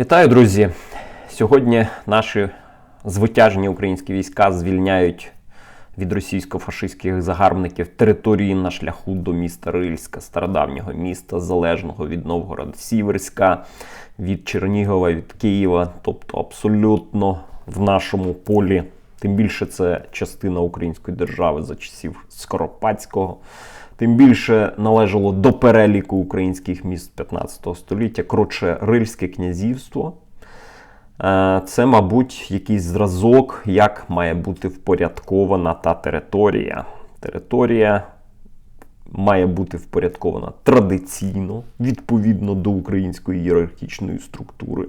Вітаю, друзі! Сьогодні наші звитяжні українські війська звільняють від російсько-фашистських загарбників території на шляху до міста Рильська, стародавнього міста, залежного від Новгорода Сіверська, від Чернігова, від Києва, тобто абсолютно в нашому полі. Тим більше це частина української держави за часів Скоропадського. Тим більше належало до переліку українських міст 15 століття. Коротше, Рильське князівство. Е, Це, мабуть, якийсь зразок, як має бути впорядкована та територія. Територія має бути впорядкована традиційно, відповідно до української ієрархічної структури.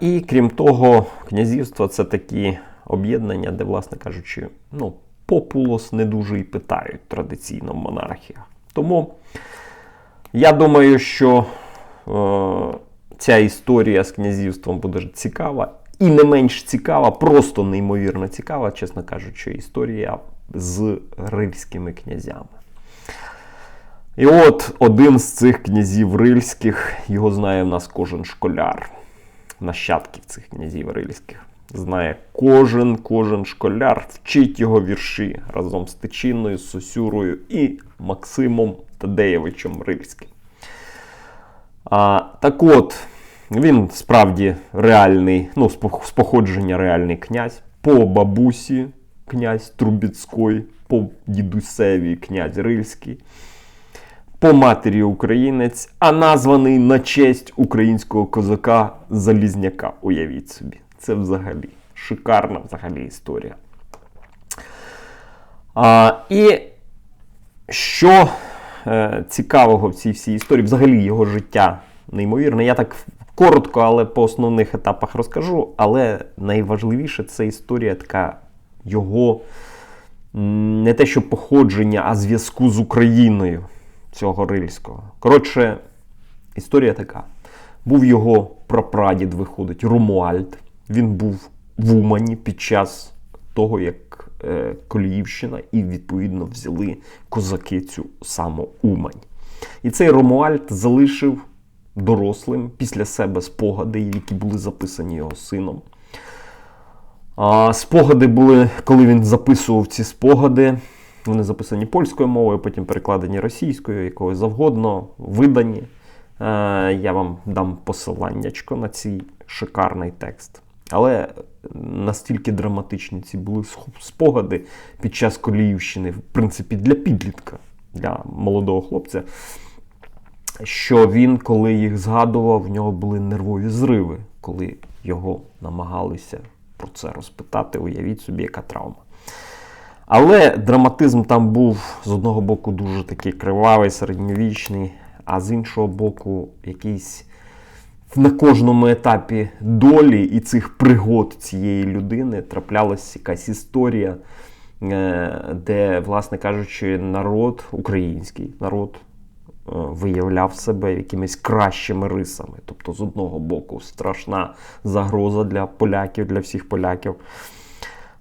І крім того, князівство це такі об'єднання, де, власне кажучи, ну, популос не дуже і питають традиційно в монархіях. Тому я думаю, що е, ця історія з князівством буде цікава. І не менш цікава, просто неймовірно цікава, чесно кажучи, історія з рильськими князями. І от один з цих князів рильських, його знає в нас кожен школяр, нащадків цих князів рильських. Знає кожен кожен школяр, вчить його вірші разом з Тичиною, Сосюрою і Максимом Тадеєвичем Рильським. А, Так от, він справді реальний, ну, з походження реальний князь, по бабусі князь Трубіцький, по дідусеві князь Рильський, по матері українець, а названий на честь українського козака Залізняка. Уявіть собі. Це взагалі шикарна взагалі історія. А, І що е, цікавого в цій всій історії, взагалі його життя неймовірне. Я так коротко, але по основних етапах розкажу. Але найважливіше це історія така його не те, що походження, а зв'язку з Україною цього рильського. Коротше, історія така. Був його прапрадід, виходить, Ромуальд. Він був в Умані під час того, як е, Коліївщина і відповідно взяли козаки цю саму Умань. І цей Ромуальд залишив дорослим після себе спогади, які були записані його сином. А спогади були, коли він записував ці спогади. Вони записані польською мовою, потім перекладені російською, якою завгодно, видані. Е, Я вам дам посиланнячко на цей шикарний текст. Але настільки драматичні ці були спогади під час Коліївщини, в принципі, для підлітка, для молодого хлопця, що він, коли їх згадував, в нього були нервові зриви, коли його намагалися про це розпитати. Уявіть собі, яка травма. Але драматизм там був з одного боку дуже такий кривавий, середньовічний, а з іншого боку, якийсь на кожному етапі долі і цих пригод цієї людини траплялась якась історія, е, де, власне кажучи, народ, український народ е, виявляв себе якимись кращими рисами. Тобто, з одного боку, страшна загроза для поляків, для всіх поляків.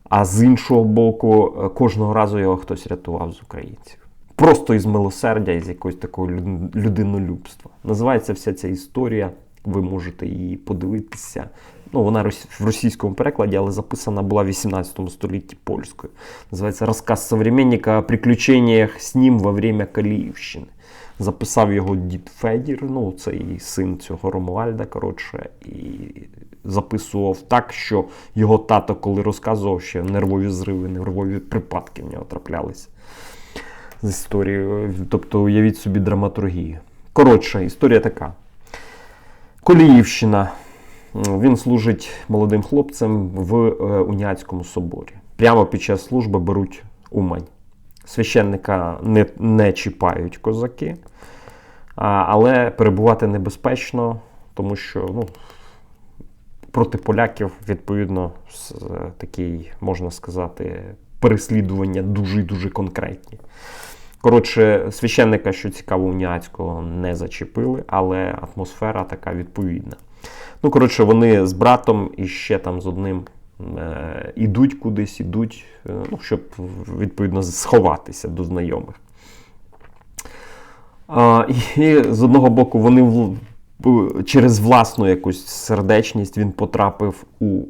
А з іншого боку, е, кожного разу його хтось рятував з українців. Просто із милосердя, із якогось такого люд- людинолюбства. Називається вся ця історія. Ви можете її подивитися. Ну, вона в російському перекладі, але записана була в 18 столітті польською. Називається Розказ современника о приключеннях з ним во время Каліївщини. Записав його дід Федір, ну це і син цього Ромуальда, коротше, і записував так, що його тато, коли розказував, ще нервові зриви, нервові припадки в нього траплялися з історією. Тобто, уявіть собі драматургію. Коротше, історія така. Коліївщина. Він служить молодим хлопцем в е, Уніатському соборі. Прямо під час служби беруть Умань. Священника не, не чіпають козаки, але перебувати небезпечно, тому що ну, проти поляків, відповідно, е, такий, можна сказати, переслідування дуже дуже конкретні. Коротше, священника, що цікаво, уніатського не зачепили, але атмосфера така відповідна. Ну, коротше, вони з братом і ще там з одним е, ідуть кудись, ідуть, е, ну, щоб відповідно сховатися до знайомих. А, і з одного боку вони в- через власну якусь сердечність він потрапив у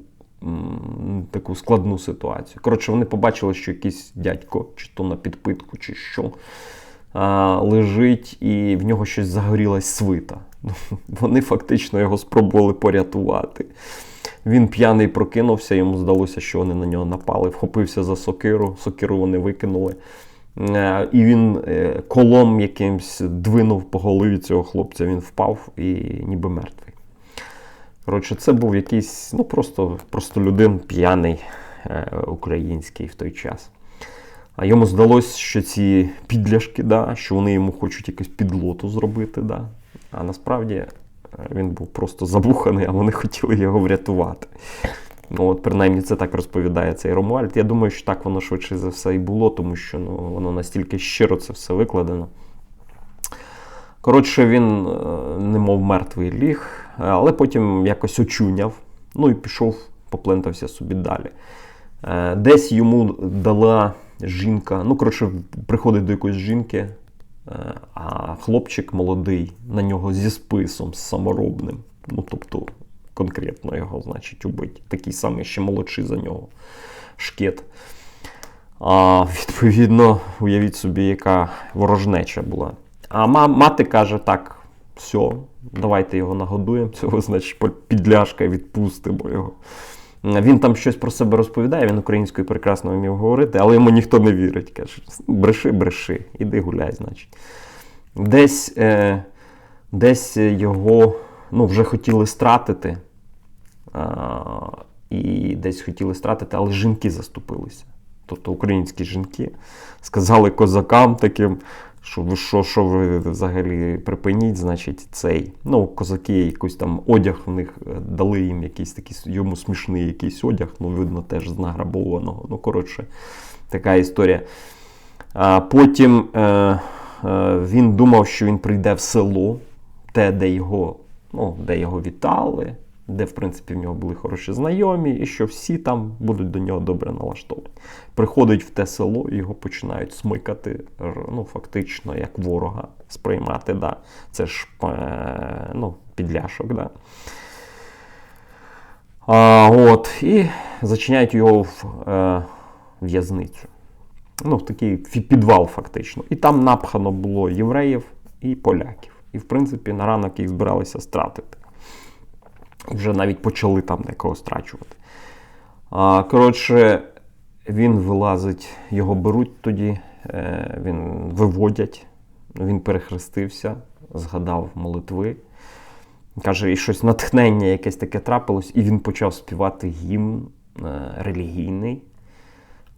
таку складну ситуацію. Коротше, вони побачили, що якийсь дядько, чи то на підпитку, чи що, а, лежить, і в нього щось загорілась свита. Вони фактично його спробували порятувати. Він п'яний прокинувся, йому здалося, що вони на нього напали, вхопився за сокиру, сокиру вони викинули. Е, І він е, колом якимсь двинув по голові цього хлопця, він впав і ніби мертвий. Коротше, це був якийсь, ну просто, людин п'яний е, український в той час. А йому здалося, що ці підляшки, да, що вони йому хочуть якусь підлоту зробити. Да. А насправді е, він був просто забуханий, а вони хотіли його врятувати. Ну, от, принаймні, це так розповідає цей Ромуальд. Я думаю, що так воно швидше за все і було, тому що ну, воно настільки щиро це все викладено. Коротше, він е, немов мертвий ліг, але потім якось очуняв, ну і пішов, поплентався собі далі. Е, Десь йому дала жінка, ну, коротше, приходить до якоїсь жінки, е, а хлопчик молодий на нього зі списом, саморобним. Ну, тобто, конкретно його, значить, убить. Такий самий ще молодший за нього шкет. А, відповідно, уявіть собі, яка ворожнеча була. А мати каже: так, все, давайте його нагодуємо, цього, значить, підляшка відпустимо його. Він там щось про себе розповідає, він українською прекрасно вмів говорити, але йому ніхто не вірить. Каже, бреши, бреши, іди гуляй, значить. Десь, е, десь його ну, вже хотіли стратити. А, і десь хотіли стратити, але жінки заступилися. Тобто українські жінки сказали козакам таким, що ви що, що ви взагалі припиніть, значить, цей. Ну, козаки якийсь там одяг в них е, дали їм якийсь такий йому смішний якийсь одяг, ну, видно, теж з награбованого. Ну, коротше, така історія. А потім е, е, він думав, що він прийде в село, те, де його, ну, де його вітали, де, в принципі, в нього були хороші знайомі, і що всі там будуть до нього добре налаштовані. Приходить в те село, його починають смикати, ну, фактично, як ворога сприймати. Да. Це ж е, ну, підляшок. Да. А, от, і зачиняють його в е, в'язницю. Ну, в такий підвал, фактично. І там напхано було євреїв і поляків. І, в принципі, на ранок їх збиралися стратити. Вже навіть почали там декого страчувати. А, коротше, він вилазить, його беруть тоді, е, він виводять, він перехрестився, згадав молитви. Каже, і щось натхнення якесь таке трапилось, і він почав співати гімн е, релігійний.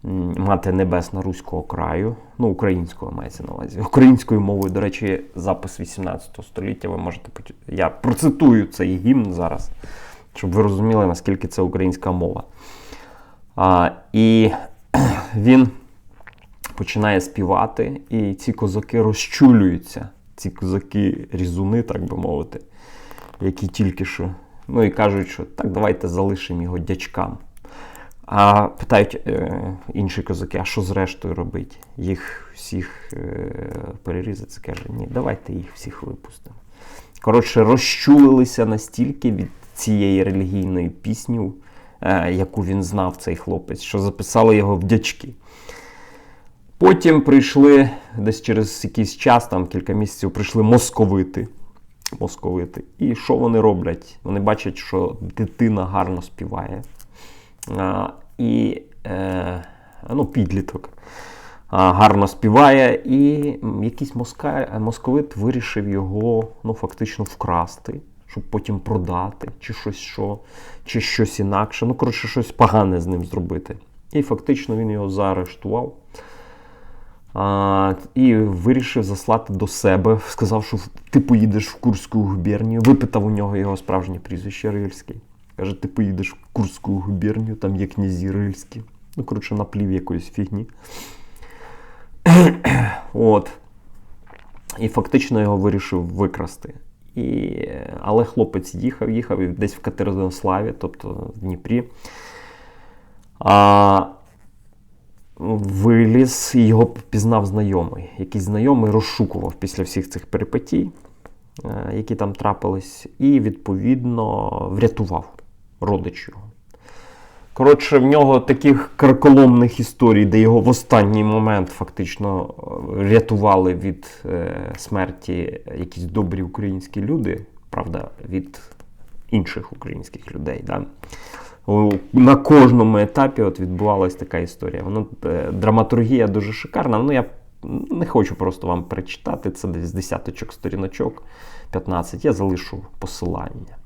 Мати Небесна Руського краю, ну, українського мається на увазі. Українською мовою, до речі, запис 18 століття. Ви можете Я процитую цей гімн зараз, щоб ви розуміли, наскільки це українська мова. А, і він починає співати, і ці козаки розчулюються. Ці козаки різуни, так би мовити, які тільки що. Ну і кажуть, що так, давайте залишимо його дячкам. А питають е, інші козаки, а що з рештою робить? Їх всіх е, перерізати? Каже, ні, давайте їх всіх випустимо. Коротше, розчулилися настільки від цієї релігійної пісні, е, яку він знав, цей хлопець, що записали його в дячки. Потім прийшли десь через якийсь час, там кілька місяців, прийшли московити. Московити. І що вони роблять? Вони бачать, що дитина гарно співає. І е, ну, підліток гарно співає, і якийсь моска, московит вирішив його ну, фактично вкрасти, щоб потім продати, чи щось що, чи щось інакше. Ну, коротше, щось погане з ним зробити. І фактично він його заарештував. А, і вирішив заслати до себе. Сказав, що ти поїдеш в Курську губернію. Випитав у нього його справжнє прізвище Рильський. Каже, ти поїдеш в Курську губернію, там є князі Рильські. Ну, коротше, наплів якоїсь фігні. От. І фактично його вирішив викрасти. І... Але хлопець їхав, їхав і десь в Катеринославі, тобто в Дніпрі. А... Виліз і його пізнав знайомий. Якийсь знайомий розшукував після всіх цих перипетій. е, які там трапились, і, відповідно, врятував родич його. Коротше, в нього таких карколомних історій, де його в останній момент фактично е, рятували від е, смерті якісь добрі українські люди, правда, від інших українських людей. Да? На кожному етапі от відбувалась така історія. Воно, е, драматургія дуже шикарна. Ну, я не хочу просто вам перечитати, це десь з десяточок сторіночок, 15. Я залишу посилання.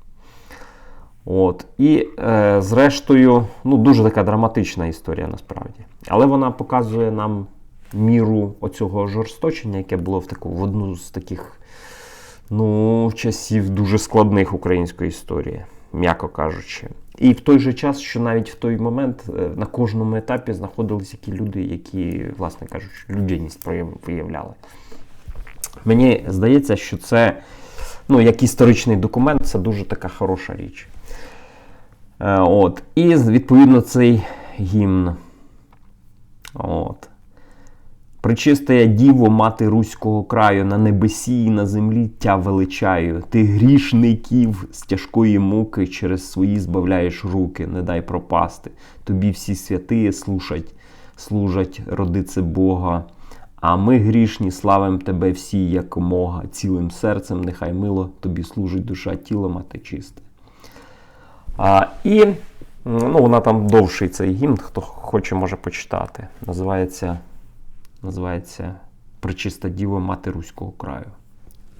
От. І, е, зрештою, ну, дуже така драматична історія насправді. Але вона показує нам міру оцього жорсточення, яке було в таку, в одну з таких ну, часів дуже складних української історії, м'яко кажучи. І в той же час, що навіть в той момент е, на кожному етапі знаходились які люди, які, власне кажучи, людяність виявляли. Мені здається, що це ну, як історичний документ, це дуже така хороша річ. Е, От. І відповідно цей гімн. От. Пречистая діво, мати руського краю, на небесі і на землі тя величаю. Ти грішників з тяжкої муки через свої збавляєш руки, не дай пропасти. Тобі всі святиє слушать, служать, родице Бога. А ми грішні, славим тебе всі, якомога, цілим серцем, нехай мило тобі служить душа, тіло мати чисте. А, і ну, вона там довший цей гімн, хто хоче, може почитати. Називається, називається Пречиста Діва Мати Руського краю.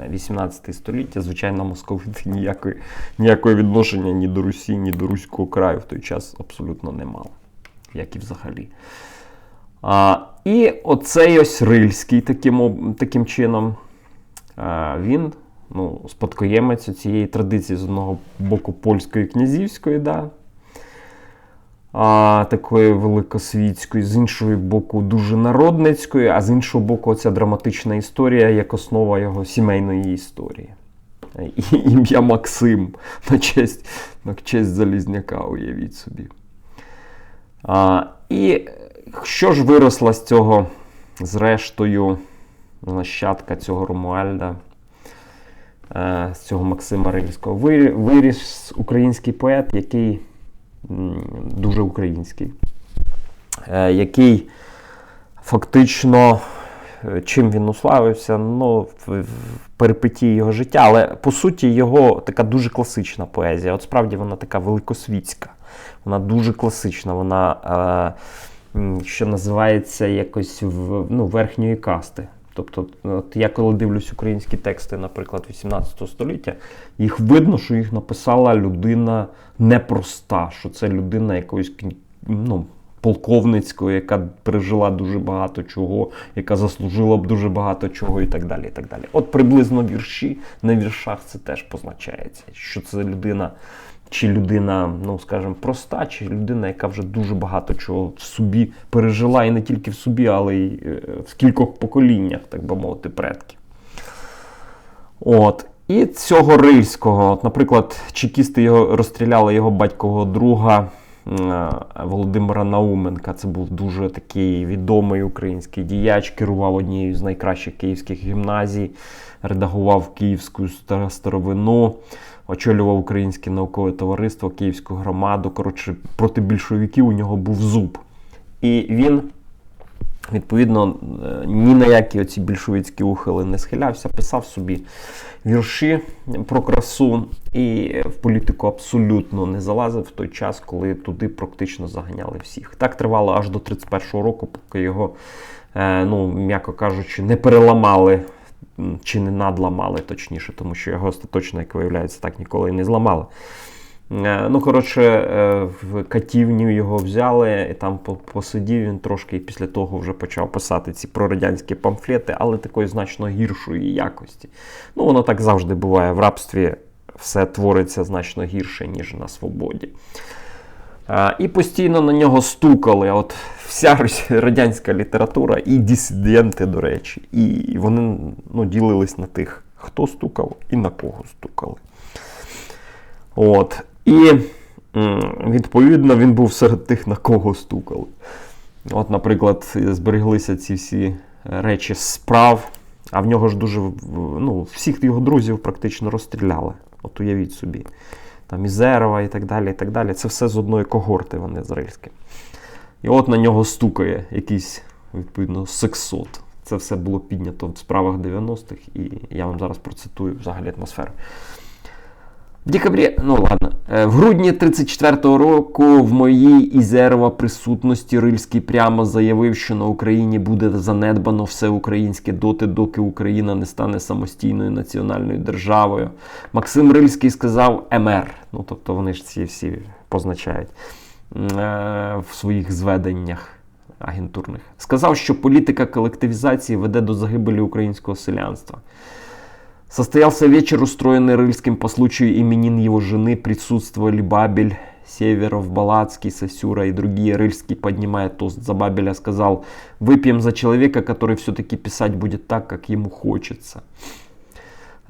Е, 18 століття, звичайно, московити ніякої, ніякого відношення ні до Русі, ні до Руського краю в той час абсолютно не мали, як і взагалі. А, і оцей ось Рильський таким, таким чином, а, він ну, спадкоємець цієї традиції з одного боку польської князівської, да, а, такої великосвітської, з іншого боку, дуже народницької, а з іншого боку, ця драматична історія як основа його сімейної історії. І, ім'я Максим на честь, на честь Залізняка, уявіть собі. А, і що ж виросло з цього, зрештою, нащадка цього Ромуальда, е, з цього Максима Рильського? Виріс український поет, який дуже український, е, який фактично. е, Чим він уславився, ну, в перипетії його життя, але по суті його така дуже класична поезія. От справді вона така великосвітська, вона дуже класична, вона, е, що називається, якось в, ну, верхньої касти. Тобто, от я коли дивлюсь українські тексти, наприклад, 18 століття, їх видно, що їх написала людина непроста, що це людина якоїсь ну, полковницької, яка пережила дуже багато чого, яка заслужила б дуже багато чого і так далі. і так далі. От приблизно вірші на віршах це теж позначається, що це людина. Чи людина, ну скажімо, проста, чи людина, яка вже дуже багато чого в собі пережила, і не тільки в собі, але й е, в кількох поколіннях, так би мовити, предків. От. І цього рильського, от, наприклад, чекісти його розстріляли його батькового друга е, Володимира Науменка. Це був дуже такий відомий український діяч, керував однією з найкращих київських гімназій, редагував київську старовину, очолював українське наукове товариство, київську громаду. Коротше, проти більшовиків у нього був зуб. І він Відповідно, е, ні на які оці більшовицькі ухили не схилявся, писав собі вірші про красу і в політику абсолютно не залазив в той час, коли туди практично заганяли всіх. Так тривало аж до 31-го року, поки його, е, ну, м'яко кажучи, не переламали чи не надламали, точніше, тому що його остаточно, як виявляється, так ніколи і не зламали. Е, Ну, коротше, е, в катівню його взяли, і там посидів він трошки, і після того вже почав писати ці прорадянські памфлети, але такої значно гіршої якості. Ну, воно так завжди буває. В рабстві все твориться значно гірше, ніж на свободі. І постійно на нього стукали. От вся радянська література, і дисиденти, до речі. І вони ну, ділились на тих, хто стукав і на кого стукали. От. І відповідно він був серед тих, на кого стукали. От, наприклад, збереглися ці всі речі справ А в нього ж дуже ну, всіх його друзів практично розстріляли. От уявіть собі. Там Ізерова і так далі. і так далі. Це все з одної когорти вони ізраїльські. І от на нього стукає якийсь, відповідно, сексот. Це все було піднято в справах 90-х, і я вам зараз процитую взагалі атмосферу. В декабрі, ну ладно, Е, в грудні 34-го року в моїй Ізерова присутності Рильський прямо заявив, що на Україні буде занедбано все українське доти, доки Україна не стане самостійною національною державою. Максим Рильський сказав МР. Ну тобто вони ж ці всі позначають е, в своїх зведеннях агентурних. Сказав, що політика колективізації веде до загибелі українського селянства. Состоялся вечер, устроенный Рыльским по случаю именин его жены. Присутствовали Бабель, Северов, Балацкий, Сосюра и другие. Рыльский, поднимая тост за Бабеля, сказал, выпьем за человека, который все-таки писать будет так, как ему хочется.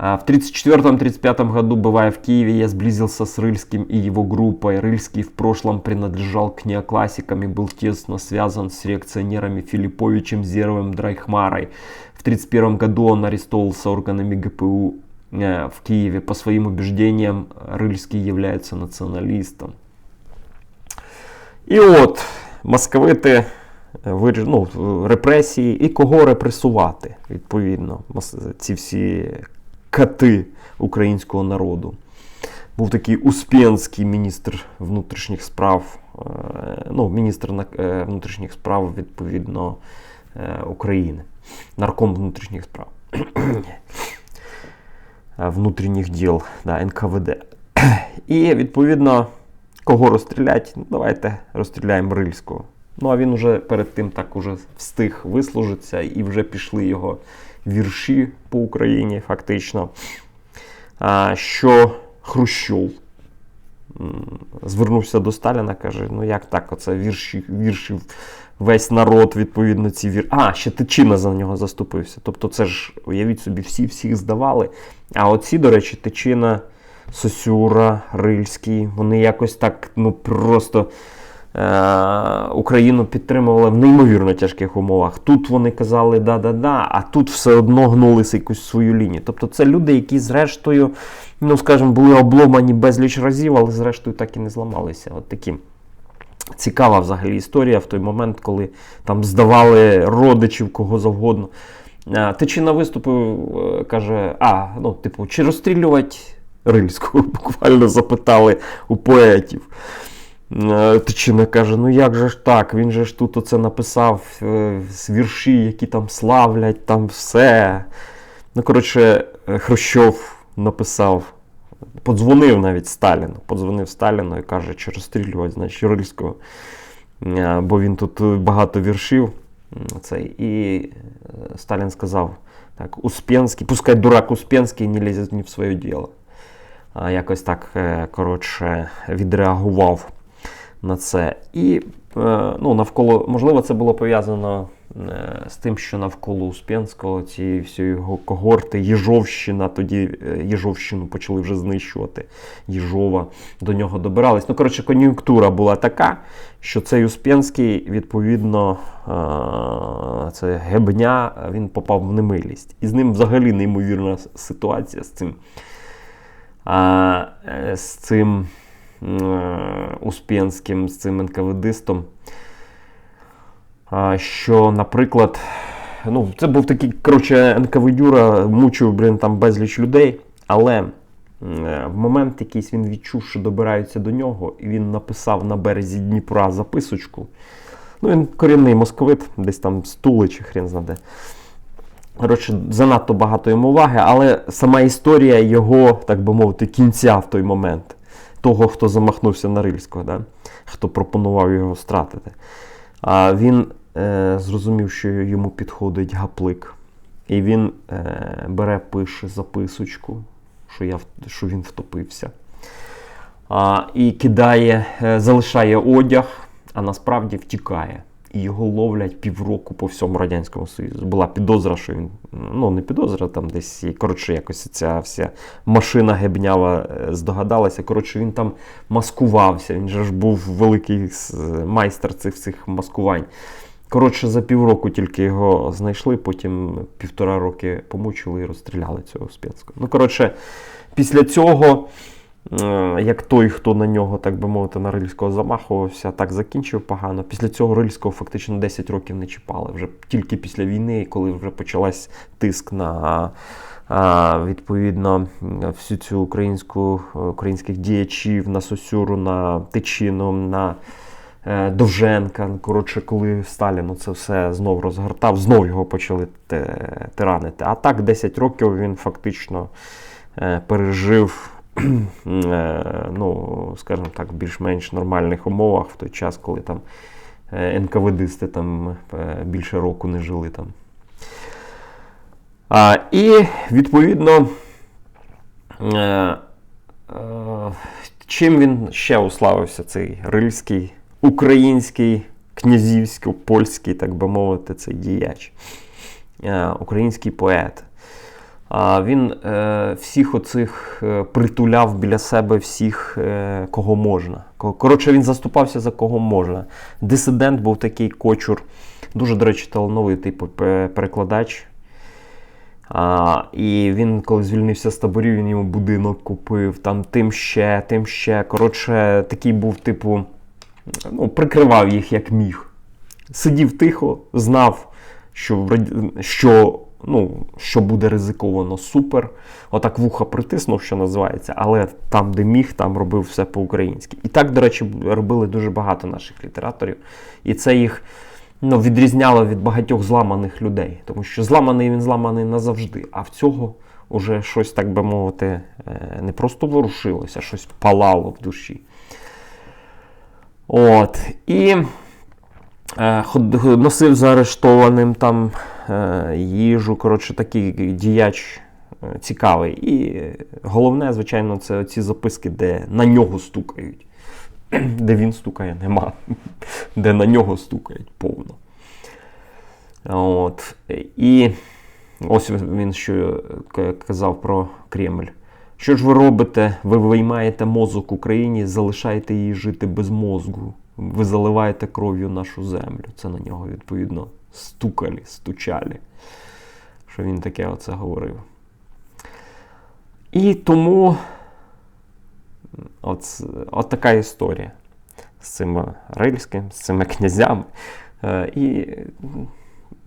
А В 1934-1935 году, бывая в Киеве, я сблизился с Рыльским и его группой. Рыльский в прошлом принадлежал к неоклассикам и был тесно связан с реакционерами Филипповичем, Зеровым, Драйхмарой. В 1931 году он арестовывался органами ГПУ э, в Киеве. По своим убеждениям, Рыльский является националистом. І от московити е, вирі- ну, репресії і кого репресувати, відповідно, мос- ці всі кати українського народу. Був такий Успенський міністр внутрішніх справ, е, ну, міністр на- е, внутрішніх справ, відповідно, е, України, нарком внутрішніх справ. Е, внутрішніх діл, да, НКВД. І відповідно, кого розстрілять? Ну, давайте розстріляємо Рильського. Ну а він уже перед тим так уже встиг вислужитися, і вже пішли його вірші по Україні, фактично. А, що Хрущов звернувся до Сталіна, каже: ну як так, оце вірші, віршів весь народ, відповідно, ці вірші. А, ще Тичина за нього заступився. Тобто, це ж, уявіть собі, всі всіх здавали. А оці, до речі, Тичина, Сосюра, Рильський, вони якось так, ну просто. Е, Україну підтримували в неймовірно тяжких умовах. Тут вони казали да-да-да, а тут все одно гнулися якусь свою лінію. Тобто це люди, які зрештою, ну скажімо, були обломані безліч разів, але зрештою так і не зламалися. От такі. Цікава взагалі історія в той момент, коли там здавали родичів кого завгодно. Е, Тичина виступив, е, каже: а, ну, типу, чи розстрілювати Рильського? Буквально запитали у поетів. Е, Тичина каже: ну як же ж так? Він же ж тут оце написав е, вірші, які там славлять, там все. Ну, коротше, е, Хрущов написав, подзвонив навіть Сталіну. Подзвонив Сталіну і каже, чи розстрілювати, значить, Рильського. Е, Бо він тут багато віршів. Цей. І Сталін сказав: так, Успенський, пускай дурак Успенський не лізе ні в своє діло. Якось так, коротше, відреагував на це. І е, ну, навколо, можливо, це було пов'язано е, з тим, що навколо Успенського ці всі його когорти, Єжовщина, тоді е, Єжовщину почали вже знищувати. Єжова до нього добирались. Ну, коротше, кон'юнктура була така, що цей Успенський, відповідно, це гебня, він попав в немилість. І з ним взагалі неймовірна ситуація з цим. З цим Успенським, з цим НКВДистом. Що, наприклад, ну, це був такий, коротше, НКВДюра, мучив, блін, там безліч людей, але е, в момент якийсь він відчув, що добираються до нього, і він написав на березі Дніпра записочку. Ну, він корінний московит, десь там з чи хрен знаде. Коротше, занадто багато йому уваги, але сама історія його, так би мовити, кінця в той момент. Того, хто замахнувся на Рильського, да? хто пропонував його стратити. А він е, зрозумів, що йому підходить гаплик. І він е, бере, пише записочку, що, я, що він втопився. А, і кидає, е, залишає одяг, а насправді втікає. І його ловлять півроку по всьому Радянському Союзу. Була підозра, що він, ну не підозра, там десь, коротше, якось ця вся машина гебнява е, здогадалася. Коротше, він там маскувався. Він же ж був великий майстер цих всіх маскувань. Коротше, за півроку тільки його знайшли, потім півтора роки помучили і розстріляли цього спецку. Ну, коротше, після цього, як той, хто на нього, так би мовити, на Рильського замахувався, так закінчив погано. Після цього Рильського фактично 10 років не чіпали. Вже тільки після війни, коли вже почалась тиск на. Відповідно, всю цю українську українських діячів на Сосюру, на Тичину, на е, Довженка. Коротше, коли Сталін це все знов розгортав, знов його почали тиранити. А так 10 років він фактично е, пережив, е, ну, скажімо так, в більш-менш нормальних умовах в той час, коли там е, НКВДисти там е, більше року не жили там. А, і відповідно. Е, е, чим він ще уславився, цей рильський, український, князівський, польський, так би мовити, цей діяч, е, український поет. А він е, всіх оцих е, притуляв біля себе всіх, е, кого можна. Коротше, він заступався за кого можна. Дисидент був такий кочур, дуже, до речі, талановитий пе- перекладач. А, і він, коли звільнився з таборів, він йому будинок купив, там тим ще, тим ще. Коротше, такий був, типу, ну, прикривав їх як міг. Сидів тихо, знав, що, що, ну, що буде ризиковано супер. Отак вуха притиснув, що називається, але там, де міг, там робив все по-українськи. І так, до речі, робили дуже багато наших літераторів. І це їх ну, відрізняло від багатьох зламаних людей. Тому що зламаний він зламаний назавжди, а в цього вже щось, так би мовити, е, не просто ворушилося, щось палало в душі. От. І е, носив заарештованим там їжу. Коротше, такий діяч е, цікавий. І е, головне, звичайно, це ці записки, де на нього стукають. Де він стукає, нема. Де на нього стукають повно. От. І ось він що казав про Кремль. Що ж ви робите? Ви виймаєте мозок Україні, залишаєте її жити без мозку. Ви заливаєте кров'ю нашу землю. Це на нього, відповідно, стукалі, стучалі. Що він таке оце говорив. І тому от, от така історія з цим рильським, з цими князями. Е, І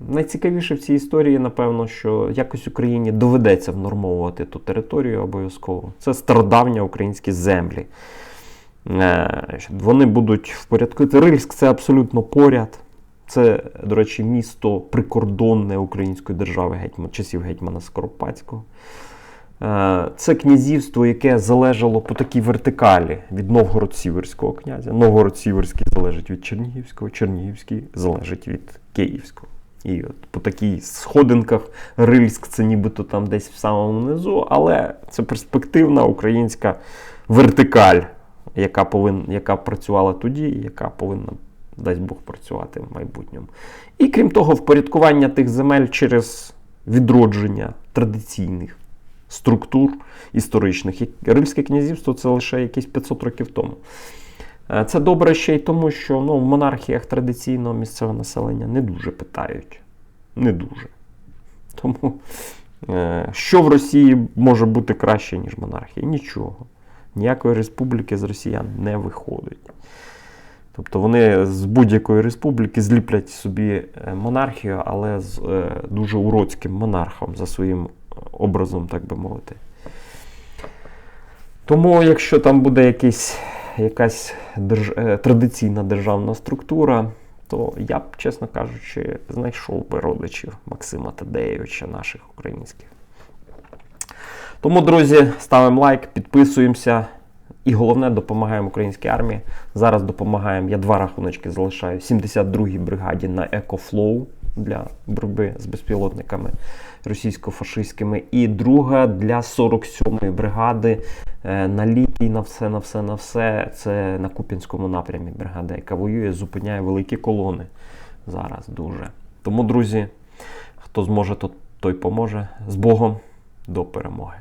найцікавіше в цій історії, напевно, що якось Україні доведеться внормовувати ту територію обов'язково. Це стародавні українські землі. Е, Вони будуть в порядку. Рильськ це абсолютно поряд. Це, до речі, місто прикордонне української держави гетьма, часів гетьмана Скоропадського. Е, Це князівство, яке залежало по такій вертикалі від Новгород-Сіверського князя. Новгород-Сіверський залежить від Чернігівського, Чернігівський залежить від Київського. І от по такій сходинках Рильськ це нібито там десь в самому низу, але це перспективна українська вертикаль, яка, повин, яка працювала тоді, яка повинна, дасть Бог, працювати в майбутньому. І крім того, впорядкування тих земель через відродження традиційних структур історичних. Римське князівство це лише якісь 500 років тому. Е, Це добре ще й тому, що ну, в монархіях традиційного місцевого населення не дуже питають. Не дуже. Тому е, що в Росії може бути краще, ніж монархія? Нічого. Ніякої республіки з росіян не виходить. Тобто вони з будь-якої республіки зліплять собі е, монархію, але з е, дуже уродським монархом за своїм образом, так би мовити. Тому, якщо там буде якийсь, якась держ... е, традиційна державна структура, то я б, чесно кажучи, знайшов би родичів Максима Тадеєвича, наших українських. Тому, друзі, ставимо лайк, підписуємося. І головне, допомагаємо українській армії. Зараз допомагаємо. Я два рахуночки залишаю 72-й бригаді на EcoFlow для боротьби з безпілотниками російсько-фашистськими. І друга для 47-ї бригади е, на літій на все, на все, на все. Це на Куп'янському напрямі бригада, яка воює, зупиняє великі колони зараз дуже. Тому, друзі, хто зможе, то- той поможе. З Богом до перемоги.